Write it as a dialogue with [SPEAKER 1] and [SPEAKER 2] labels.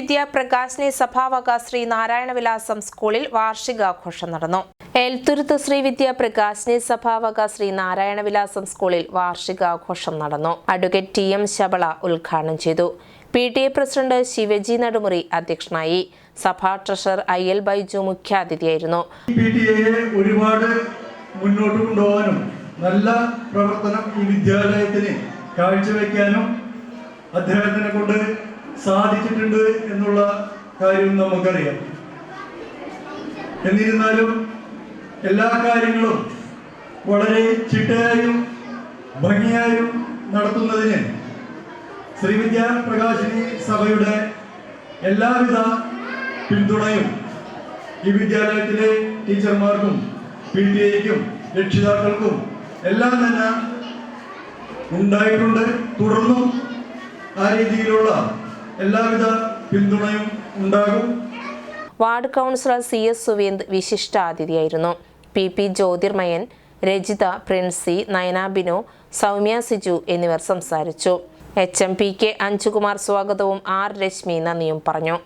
[SPEAKER 1] ശ്രീവിദ്യ പ്രകാശിനി സഭാവക ശ്രീ നാരായണവിലാസം സ്കൂളിൽ വാർഷികാഘോഷം നടന്നു. എൽത്തുരുത്ത് ശ്രീവിദ്യ പ്രകാശിനി സഭാവക ശ്രീ നാരായണവിലാസം സ്കൂളിൽ വാർഷികാഘോഷം നടന്നു. അഡ്വക്കേറ്റ് ടി എം ശബള ഉദ്ഘാടനം ചെയ്തു. P T A president Shivaji Nadumuri അധ്യക്ഷനായി. സഭാ ട്രഷറർ ഐ എൽ ബൈജു മുഖ്യാതിഥിയായിരുന്നു.
[SPEAKER 2] ഒരുപാട് മുന്നോട്ട് കൊണ്ടുപോകാനും നല്ല പ്രവർത്തനം ഈ വിദ്യാലയത്തിന് കാഴ്ചവെക്കാനും അദ്ദേഹത്തിനെ കൊണ്ട് സാധിച്ചിട്ടുണ്ട് എന്നുള്ള കാര്യം നമുക്കറിയാം. എന്നിരുന്നാലും എല്ലാ കാര്യങ്ങളും വളരെ ചിട്ടയായും ഭംഗിയായും നടത്തുന്നതിന് ശ്രീവിദ്യ പ്രകാശിനി സഭയുടെ എല്ലാവിധ പിന്തുണയും ഈ വിദ്യാലയത്തിലെ ടീച്ചർമാർക്കും പി ടി എക്കും രക്ഷിതാക്കൾക്കും എല്ലാം തന്നെ ഉണ്ടായിട്ടുണ്ട്. തുടർന്നും ആ രീതിയിലുള്ള എല്ലാവിധ പിന്തുണയും ഉണ്ടാകും.
[SPEAKER 1] Ward councillor C S Suvendu വിശിഷ്ടാതിഥിയായിരുന്നു. P P Jyothirmayan Rajitha Princy Nayana Binu Soumya Siju എന്നിവർ സംസാരിച്ചു. H M P K Anjukumar സ്വാഗതവും ആർ രശ്മി നന്ദിയും പറഞ്ഞു.